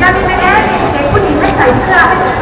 ยามีไหมแอ๊เด็กผู้หญิงไม่ใส่เสื้อให้ให้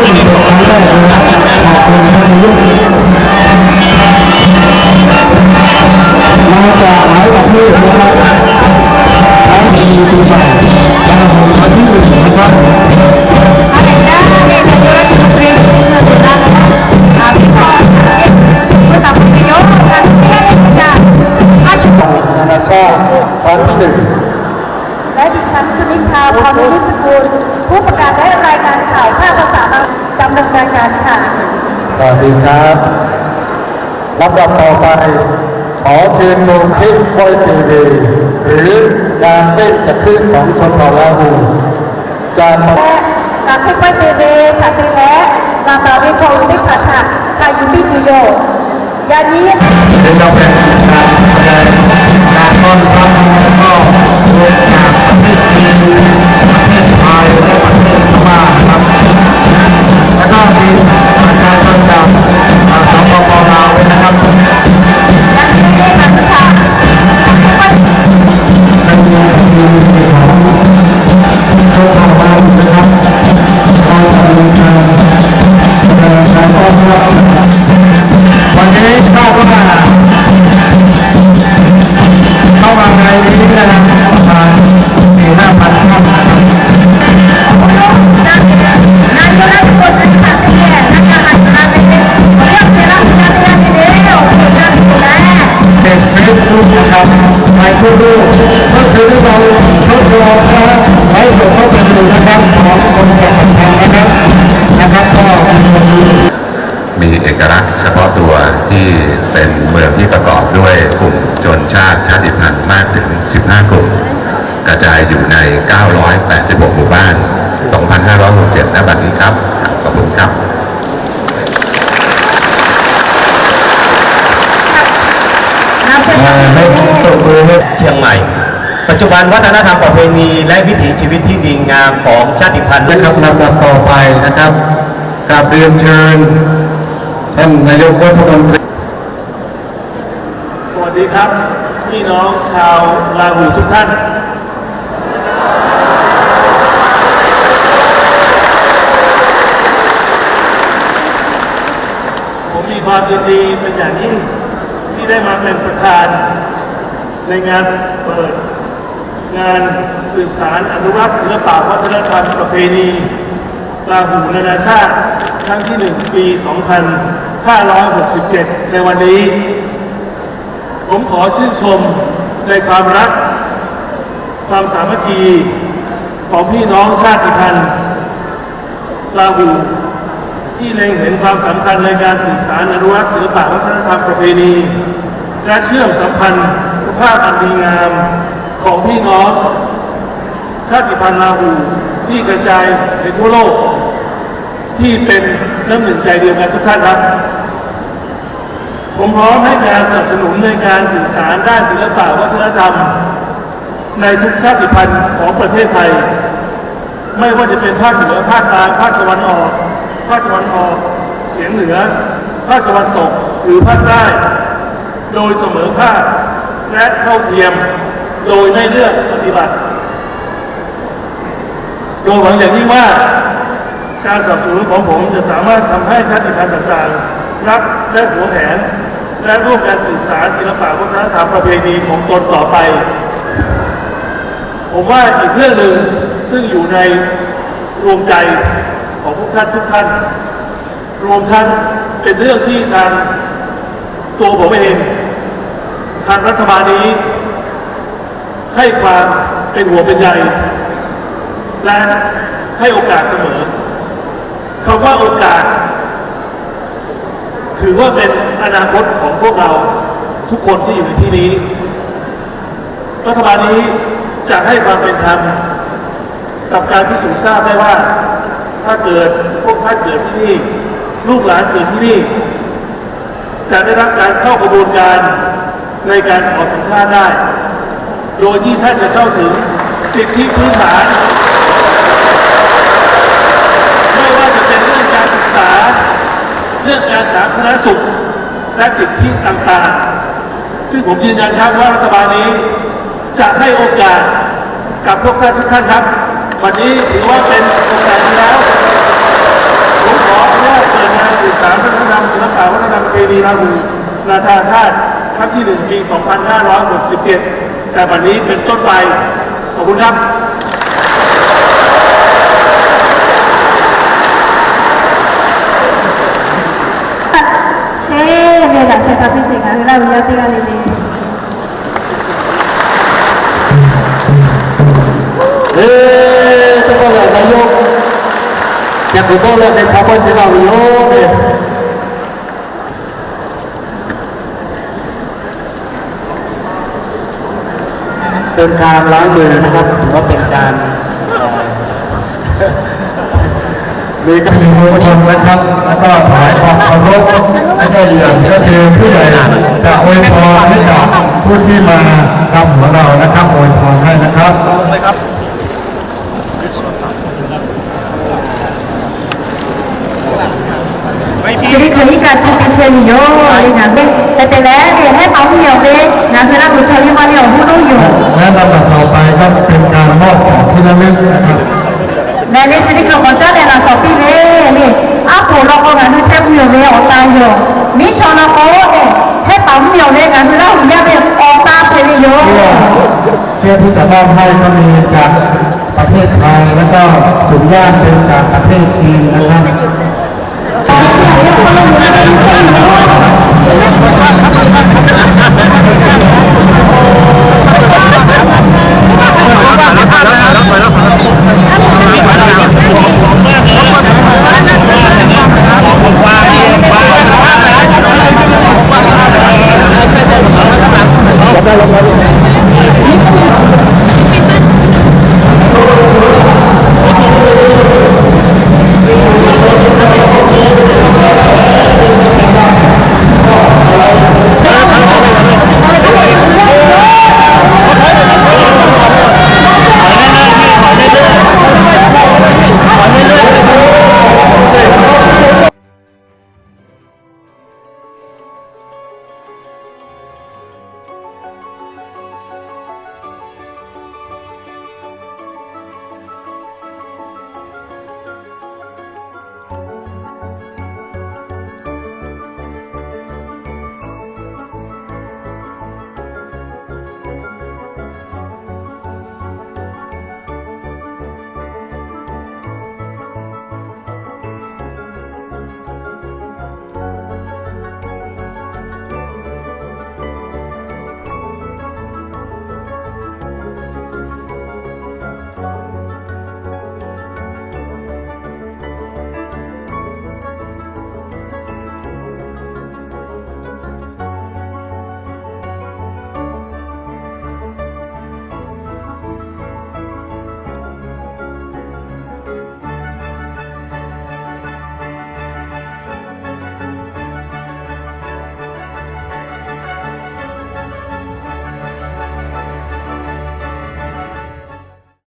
นะครับซึ่งเป็นครั้ง แรกเลยนะครับขอบคุณท่านนายกมาจากหลายประเทศนะครับทั้งปีปีใหม่ลาหูครั้งที่หนึ่งนะครับอะไรจ้าเรียนนายกรัฐมนตรีเงินสุดาและอาภิพรเมื่อตามประโยชน์การเรียนจ้ะอาชุนานาชาติครั้งที่หนึ่งและดิฉันจุนิคาพรนิวิสกุล ผู้ประกาศและรายงานข่าวภาคภาษาลาวดำเนินรายการค่ะ สวัสดีครับลำดับต่อไป ขอเชิญชมคลิปโปอยตีวีหรือการเต้นจักรีของชนเผ่าลาหูจากและการขึ้นไปเตเวคาเตและลาตาเวโชยมิพัทธะคายุบิจุโยยานี้เป็นเราเป็นการแสดงการต้อนรับแล้วก็รวมจาก Thank you. นะครับไปทุกรูเมื่อคืนเราทดลองนะไลฟ์สดเข้าไปดูนะครับของคนแก่สำคัญนะครับนะครับก็มีเอกลักษณ์เฉพาะตัวที่เป็นเมืองที่ประกอบด้วยกลุ่มชนชาติชาติพันธุ์มากถึง 15 กลุ่ม กระจายอยู่ใน 986 หมู่บ้าน 2,567ณบัดนี้ครับ ขอบคุณครับ นาเซ มา นาเซ ให้ตบมือให้ เชียงใหม่ ปัจจุ บันวัฒนธรรมประเพณีและวิถีชีวิตที่ดีงามของชาติพันธุ์นะครับลำดับต่อไปนะครับกราบเรียนเชิญท่านนายกรัฐมนตรี สวัสดีครับ พี่น้องชาวลาหูทุกท่าน ผมมีความยินดีเป็นอย่างยิ่งที่ได้มาเป็นประธานในงานเปิด งานสืบสารอนุรักษ์ศิลปะวัฒนธรรมประเพณีลาหูนานาชาติครั้งที่ 1 ปี 2567 ในวันนี้ ผมขอชื่นชมในความรัก ความสามัคคีของพี่น้องชาติพันธุ์ลาหูที่เล็งเห็นความสำคัญในการสืบสารอนุรักษ์ศิลปะวัฒนธรรมประเพณี และเชื่อมสัมพันธ์ภาพอันดีงาม ของพี่น้อง ชาติพันธุ์ลาหูที่กระจายในทั่วโลก ที่เป็นน้ำหนึ่งใจเดียวกันทุกท่านครับ ผมพร้อมให้การสนับสนุนในการสื่อสารด้านศิลปะวัฒนธรรม ในทุกชาติพันธุ์ของประเทศไทย ไม่ว่าจะเป็นภาคเหนือภาคกลางภาคตะวันออก ภาคตะวันออกเฉียงเหนือ ภาคตะวันตกหรือภาคใต้โดยเสมอภาคและเท่าเทียม โดยไม่เลือกปฏิบัติ โดยหวังอย่างยิ่งว่า การสนับสนุนของผมจะสามารถทำให้ชาติพันธุ์ต่างๆ รักและหัวแหนและร่วมกันสืบสารศิลปะวัฒนธรรมประเพณีของตนต่อไป ผมว่าอีกเรื่องหนึ่งซึ่งอยู่ในรวมใจของพวกท่านทุกท่าน รวมทั้งเป็นเรื่องที่ทางตัวผมเอง ทางรัฐบาลนี้ ให้ความเป็นห่วเป็นใยและให้โอกาสเสมอคำว่าโอกาส ถือว่าเป็นอนาคตของพวกเราทุกคนที่อยู่ในที่นี้ รัฐบาลนี้จะให้ความเป็นธรรมกับการพิสูจน์ทราบได้ว่า ถ้าเกิดพวกท่านเกิดที่นี่ ลูกหลานเกิดที่นี่ จะได้รับการเข้ากระบวนการในการขอสัญชาติได้ โดยที่ท่านจะเข้าถึงสิทธิพื้นฐาน ไม่ว่าจะเป็นเรื่องการศึกษา เรื่องการสาธารณสุข และสิทธิต่างๆ ซึ่งผมยืนยันครับว่ารัฐบาลนี้จะให้โอกาสกับพวกท่านทุกท่านครับ วันนี้ถือว่าเป็นโอกาสดีแล้วผมขออนุญาตเปิดงานสืบสารวัฒนธรรมศิลปะวัฒนธรรมประเพณีราหูราชาธาตุครั้งที่ 1 ปี 2567 แต่วันนี้เป็นต้นไป ขอบคุณครับเ Sí, de la Z física, de la biblioteca Galilea. เอ๊ะต้องเลือกนายกจะกูต้องเลือกในพระพุทธเจ้าโยมเนี่ย เป็นการล้างมือนะครับถือว่าเป็นการมีการมีมงคลนะครับ แล้วก็ถวายความเคารพและก็อย่างก็คือผู้ใหญ่จะอวยพรให้กับผู้ที่มาทำของเรานะครับอวยพรให้นะครับ 줄이 크니까 치피첸이요 나게 때문에 해방이요게 나그อ무천이 말이요 후로요แต่ละลำดับต่อไปก็เป็นการมอบของที่ระลึกนะครับ 나네 줄이 그 먼저 내가 서비네 네 앞으로เ는태풍요 왜 어따요 미쳐나고 해방이요 내가 그라 후야네 어따 เสื้อ 되요เลยสื้ชายเนี่ยอาตาเที่จะมอบให้ก็มีจากประเทศไทยแล้วก็ถุงย่ามเป็นจากประเทศจีนนะครับ เ